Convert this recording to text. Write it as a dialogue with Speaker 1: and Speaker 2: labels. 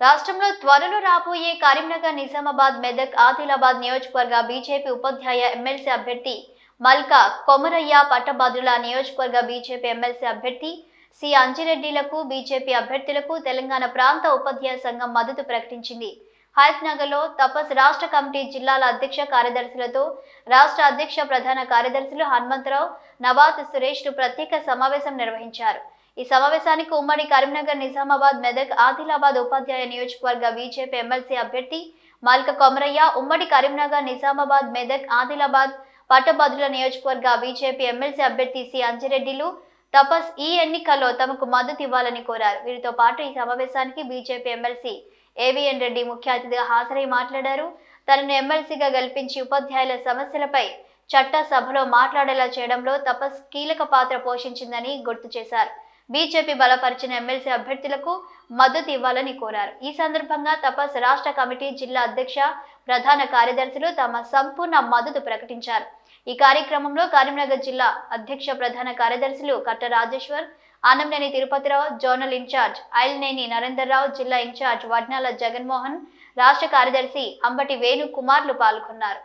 Speaker 1: రాష్ట్రంలో త్వరలో రాబోయే కరీంనగర్ నిజామాబాద్ మెదక్ ఆదిలాబాద్ నియోజకవర్గ బీజేపీ ఉపాధ్యాయ ఎమ్మెల్సీ అభ్యర్థి మల్కా కొమరయ్య పట్టభద్రుల నియోజకవర్గ బీజేపీ ఎమ్మెల్సీ అభ్యర్థి సి. అంజిరెడ్డిలకు బీజేపీ అభ్యర్థులకు తెలంగాణ ప్రాంత ఉపాధ్యాయ సంఘం మద్దతు ప్రకటించింది. హయత్నగర్లో తపస్ రాష్ట్ర కమిటీ జిల్లాల అధ్యక్ష కార్యదర్శులతో రాష్ట్ర అధ్యక్ష ప్రధాన కార్యదర్శులు హనుమంతరావు నవాత్ సురేష్లు ప్రత్యేక సమావేశం నిర్వహించారు. ఈ సమావేశానికి ఉమ్మడి కరీంనగర్ నిజామాబాద్ మెదక్ ఆదిలాబాద్ ఉపాధ్యాయ నియోజకవర్గ బీజేపీ ఎమ్మెల్సీ అభ్యర్థి మాలిక కొమరయ్య ఉమ్మడి కరీంనగర్ నిజామాబాద్ మెదక్ ఆదిలాబాద్ పట్టభద్రుల నియోజకవర్గ బీజేపీ ఎమ్మెల్సీ అభ్యర్థి సి. అంజిరెడ్డిలు తపస్ ఈ ఎన్నికల్లో తమకు మద్దతు ఇవ్వాలని కోరారు. వీరితో పాటు ఈ సమావేశానికి బీజేపీ ఎమ్మెల్సీ ఏవిఎన్ రెడ్డి ముఖ్య అతిథిగా హాజరై మాట్లాడారు. తనను ఎమ్మెల్సీగా గెలిపించి ఉపాధ్యాయుల సమస్యలపై చట్ట సభలో మాట్లాడేలా చేయడంలో తపస్ కీలక పాత్ర పోషించిందని గుర్తు చేశారు. బీజేపీ బలపరిచిన ఎమ్మెల్సీ అభ్యర్థులకు మద్దతు ఇవ్వాలని కోరారు. ఈ సందర్భంగా తపస్ రాష్ట్ర కమిటీ జిల్లా అధ్యక్ష ప్రధాన కార్యదర్శులు తమ సంపూర్ణ మద్దతు ప్రకటించారు. ఈ కార్యక్రమంలో కరీంనగర్ జిల్లా అధ్యక్ష ప్రధాన కార్యదర్శులు కట్ట రాజేశ్వర్ ఆనంనేని తిరుపతిరావు జోనల్ ఇన్ఛార్జ్ ఐల్నేని నరేందర్రావు జిల్లా ఇన్ఛార్జ్ వడ్నాల జగన్మోహన్ రాష్ట్ర కార్యదర్శి అంబటి వేణు కుమార్లు పాల్గొన్నారు.